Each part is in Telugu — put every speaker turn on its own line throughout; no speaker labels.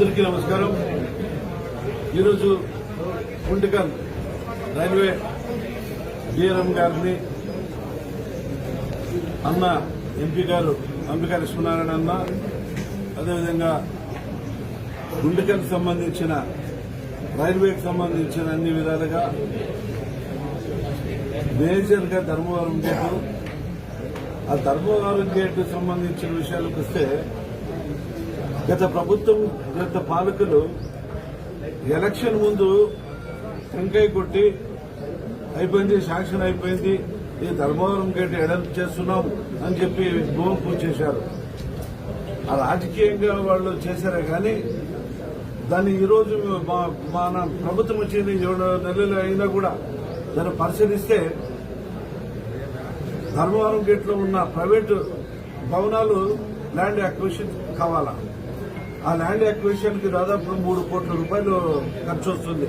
అందరికీ నమస్కారం. ఈరోజు కుంటికల్ రైల్వే డిఆర్ఎం గారిని అన్న ఎంపీ గారు అంబికా లక్ష్మీనారాయణ అన్న అదేవిధంగా గుండెకల్కి సంబంధించిన రైల్వేకి సంబంధించిన అన్ని విధాలుగా మేజర్గా ధర్మవరం గేటు ఆ ధర్మవరం గేటు సంబంధించిన విషయాలకు వస్తే గత ప్రభుత్వం గత పాలకులు ఎలక్షన్ ముందు టెంకాయ కొట్టి అయిపోయింది శాంక్షన్ అయిపోయింది ఈ ధర్మవరం గేట్ ఎడల్పు చేస్తున్నాం అని చెప్పి భూమి పూజ చేశారు. ఆ రాజకీయంగా వాళ్ళు చేశారే కానీ దాన్ని ఈరోజు మా- మన ప్రభుత్వం వచ్చింది ఏడు నెలలు అయినా కూడా దాన్ని పరిశీలిస్తే ధర్మవరం గేట్లో ఉన్న ప్రైవేటు భవనాలు ల్యాండ్ అక్విజిషన్ కావాలా? ఆ ల్యాండ్ అక్విజిషన్కి దాదాపు మూడు కోట్ల రూపాయలు ఖర్చు వస్తుంది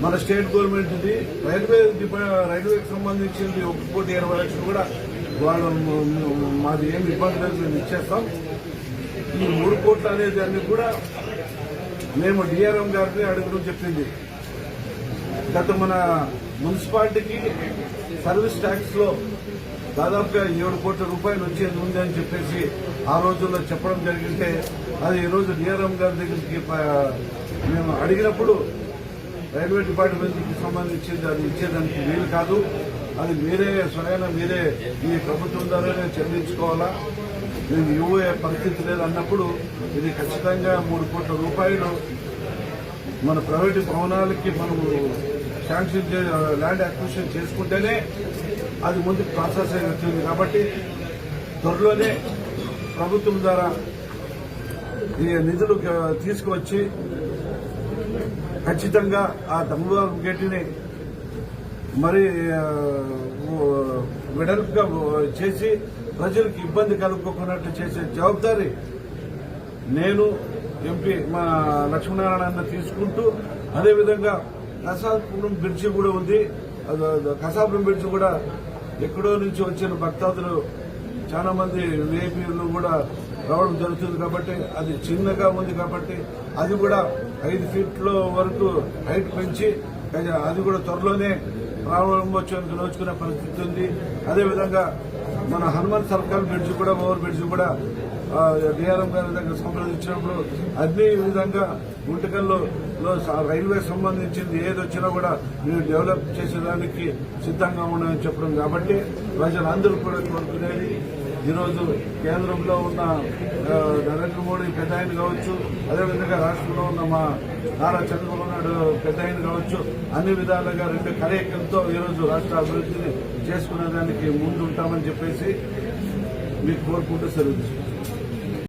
మన స్టేట్ గవర్నమెంట్ ఇది రైల్వే డిపా- రైల్వేకి సంబంధించింది ఒక కోటి ఇరవై లక్షలు కూడా వాళ్ళు మాది ఏం ఇబ్బంది లేదు మేము ఇచ్చేస్తాం. ఈ మూడు కోట్లు అనేది అన్ని కూడా మేము డిఆర్ఎం గారిని అడుగుతూ చెప్పింది. గత మన మున్సిపాలిటీకి సర్వీస్ ట్యాక్స్లో దాదాపుగా ఏడు కోట్ల రూపాయలు వచ్చేది ఉంది అని చెప్పేసి ఆ రోజుల్లో చెప్పడం జరిగితే అది ఈ రోజు డిఆర్ఎం గారి దగ్గరికి మేము అడిగినప్పుడు రైల్వే డిపార్ట్మెంట్కి సంబంధించింది అది ఇచ్చేదానికి వీలు కాదు. అది మీరే స్వయాన మీరే ఈ ప్రభుత్వం ద్వారానే చెల్లించుకోవాలా? మేము ఇవ్వే పరిస్థితి లేదన్నప్పుడు ఇది ఖచ్చితంగా మూడు కోట్ల రూపాయలు మన ప్రైవేటు భవనాలకి మనము శాంక్షన్ ల్యాండ్ అక్విజిషన్ చేసుకుంటేనే అది ముందు ప్రాసెస్ అవుతుంది కాబట్టి త్వరలోనే ప్రభుత్వం ద్వారా ఈ నిధులు తీసుకువచ్చి ఖచ్చితంగా ఆ ధర్మవరం గేటుని మరి ఆ, వెడల్పుగా చేసి ప్రజలకు ఇబ్బంది కలుపుకున్నట్టు చేసే జవాబారి నేను ఎంపీ మా లక్ష్మీనారాయణ తీసుకుంటూ అదేవిధంగా కసాపురం బ్రిడ్జి కూడా ఉంది. అది- కసాపురం బ్రిడ్జి కూడా ఎక్కడో నుంచి వచ్చిన భక్తాదులు చాలా మంది విఐపీలు కూడా రావడం జరుగుతుంది కాబట్టి అది చిన్నగా ఉంది కాబట్టి అది కూడా ఐదు ఫీట్ల వరకు హైట్ పెంచి అది కూడా త్వరలోనే ప్రారంభోత్సవానికి నోచుకునే పరిస్థితి ఉంది. అదేవిధంగా మన హనుమాన్ సర్కార్ బ్రిడ్జ్ కూడా ఓవర్ బ్రిడ్జ్ కూడా డిఆర్ఎం గారి దగ్గర సంప్రదించినప్పుడు అన్ని విధంగా గుంటకల్లో రైల్వే సంబంధించింది ఏది వచ్చినా కూడా మేము డెవలప్ చేసేదానికి సిద్ధంగా ఉన్నామని చెప్పడం. కాబట్టి ప్రజలందరూ కూడా కోరుకునేది ఈరోజు కేంద్రంలో ఉన్న నరేంద్ర మోడీ పెద్ద ఆయన కావచ్చు అదేవిధంగా రాష్ట్రంలో ఉన్న మా నారా చంద్రబాబు నాయుడు పెద్ద ఆయన కావచ్చు అన్ని విధాలుగా రెండు కలయికలతో ఈరోజు రాష్ట్ర అభివృద్ధిని చేసుకునే దానికి ముందు ఉంటామని చెప్పేసి మీకు కోరుకుంటూ సెలవు తీసుకుంటాం